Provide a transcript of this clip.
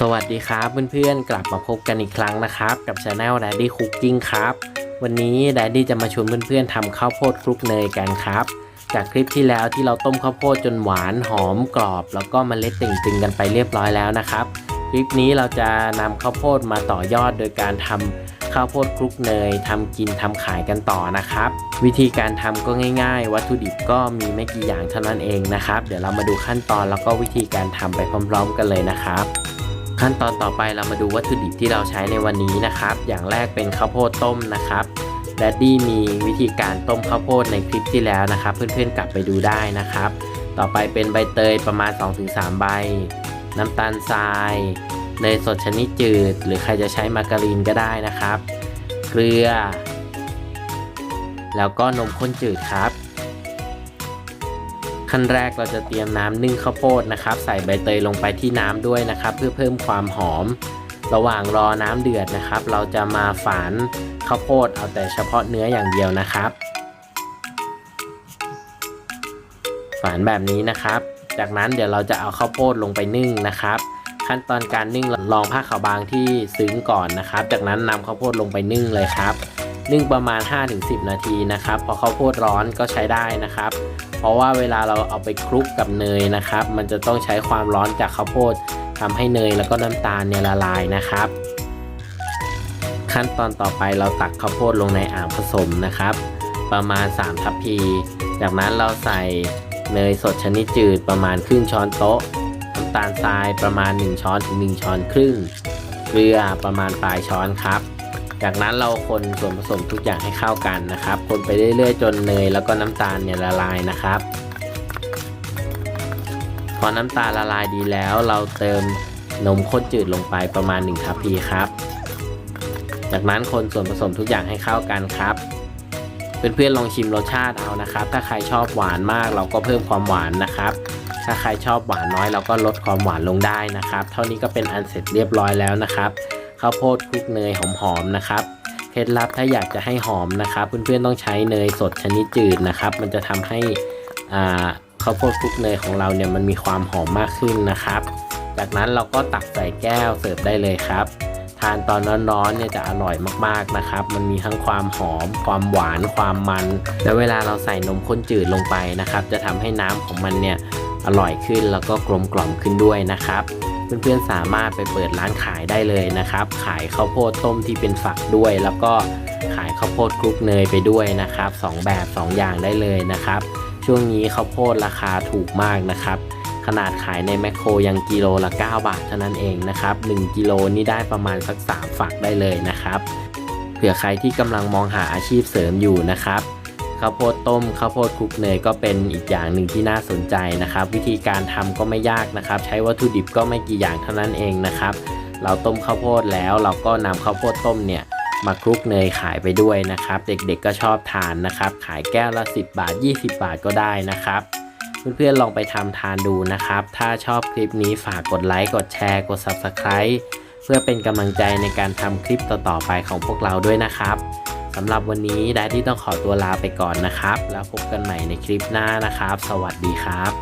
สวัสดีครับเพื่อนๆ กลับมาพบกันอีกครั้งนะครับ กับช anel Daddy Cooking ครับ วันนี้ Daddy จะมาชวนเพื่อนๆทำข้าวโพดคลุกเนยกันครับ จากคลิปที่แล้วที่เราต้มข้าวโพดจนหวานหอมกรอบ แล้วก็มเมล็ดติ่งๆกันไปเรียบร้อยแล้วนะครับ คลิปนี้เราจะนำข้าวโพดมาต่อยอดโดยการทำข้าวโพดคลุกเนยทำกินทำขายกันต่อนะครับ วิธีการทำก็ง่าย ๆ วัตถุดิบก็มีไม่กี่อย่างเท่านั้นเองนะครับ เดี๋ยวเรามาดูขั้นตอนแล้วก็วิธีการทำไปพร้อม ๆ กันเลยนะครับ ขั้นตอนต่อไปเรามาดูวัตถุดิบที่เราใช้ในวันนี้นะครับ อย่างแรกเป็นข้าวโพดต้มนะครับแดดดี้มีวิธีการต้มข้าวโพดในคลิปที่แล้วนะครับ เพื่อนๆกลับไปดูได้นะครับ ต่อไปเป็นใบเตยประมาณ 2-3 ใบ น้ำตาลทรายเนยสดชนิดจืด หรือใครจะใช้มาการีนก็ได้นะครับ เกลือ แล้วก็นมข้นจืดครับ ขั้นแรกเราจะเตรียมน้ำนึ่งข้าวโพดนะครับ ใส่ใบเตยลงไปที่น้ำด้วยนะครับ เพื่อเพิ่มความหอม ระหว่างรอน้ำเดือดนะครับ เราจะมาฝานข้าวโพดเอาแต่เฉพาะเนื้ออย่างเดียวนะครับ ฝานแบบนี้นะครับ จากนั้นเดี๋ยวเราจะเอาข้าวโพดลงไปนึ่งนะครับ ขั้นตอนการนึ่งลองผ้าขาวบางที่ซึ้งก่อนนะครับ จากนั้นนำข้าวโพดลงไปนึ่งเลยครับ นึ่งประมาณ 5-10 นาทีนะครับ พอข้าวโพดร้อนก็ใช้ได้นะครับ เพราะว่าเวลาเราเอาไปคลุกกับเนยนะครับ มันจะต้องใช้ความร้อนจากข้าวโพดทำให้เนยแล้วก็น้ำตาลเนี่ยละลายนะครับ ขั้นตอนต่อไปเราตักข้าวโพดลงในอ่างผสมนะครับ ประมาณ 3 ทัพพี จากนั้นเราใส่เนยสดชนิดจืดประมาณครึ่งช้อนโต๊ะน้ำตาลทรายประมาณ 1 ช้อนถึง1ช้อนครึ่งเกลือประมาณปลายช้อนครับ จากนั้นเราคนส่วนผสมทุกอย่างให้เข้ากันนะครับ คนไปเรื่อยๆ จนเนยแล้วก็น้ำตาลเนี่ยละลายนะครับ พอน้ำตาลละลายดีแล้ว เราเติมนมข้นจืดลงไปประมาณ1ทัพพีครับ จากนั้นคนส่วนผสมทุกอย่างให้เข้ากันครับเพื่อนๆลองชิมรสชาติเอานะครับ ถ้าใครชอบหวานมากเราก็เพิ่มความหวานนะครับ ถ้าใครชอบหวานน้อยเราก็ลดความหวานลงได้นะครับ เท่านี้ก็เป็นอันเสร็จเรียบร้อยแล้วนะครับ ข้าวโพดคลุกเนยหอมๆนะครับเคล็ดลับถ้าอยากจะให้หอมนะครับ เพื่อนๆต้องใช้เนยสดชนิดจืดนะครับ มันจะทำให้อ่าข้าวโพดคลุกเนยของเราเนี่ยมันมีความหอมมากขึ้นนะครับ จากนั้นเราก็ตักใส่แก้วเสิร์ฟได้เลยครับ ทานตอนร้อนๆเนี่ยจะอร่อยมากๆนะครับ มันมีทั้งความหอม ความหวาน ความมัน แล้วเวลาเราใส่นมข้นจืดลงไปนะครับ จะทำให้น้ำของมันเนี่ยอร่อยขึ้นแล้วก็กลมกล่อมขึ้นด้วยนะครับ เพื่อนๆสามารถไปเปิดร้านขายได้เลยนะครับ ขายข้าวโพดต้มที่เป็นฝักด้วย แล้วก็ขายข้าวโพดคลุกเนยไปด้วยนะครับสองแบบสองอย่างได้เลยนะครับ ช่วงนี้ข้าวโพดราคาถูกมากนะครับ ขนาดขายในแมคโครยังกิโลละ 9 บาทเท่านั้นเองนะครับ 1กิโลนี่ได้ประมาณสัก 3 ฝักได้เลยนะครับ เผื่อใครที่กำลังมองหาอาชีพเสริมอยู่นะครับ ข้าวโพดต้มข้าวโพดคลุกเนยก็เป็นอีกอย่างหนึ่งที่น่าสนใจนะครับ วิธีการทำก็ไม่ยากนะครับ ใช้วัตถุดิบก็ไม่กี่อย่างเท่านั้นเองนะครับ เราต้มข้าวโพดแล้วเราก็นำข้าวโพดต้มเนี่ยมาคลุกเนยขายไปด้วยนะครับ เด็กๆก็ชอบทานนะครับ ขายแก้วละ 10 บาท 20 บาทก็ได้นะครับเพื่อนๆลองไปทำทานดูนะครับ ถ้าชอบคลิปนี้ฝากกดไลค์ กดแชร์ กด Subscribe เพื่อเป็นกำลังใจในการทำคลิปต่อๆไปของพวกเราด้วยนะครับ สำหรับวันนี้ดาที่ต้องขอตัวลาไปก่อนนะครับ แล้วพบกันใหม่ในคลิปหน้านะครับ สวัสดีครับ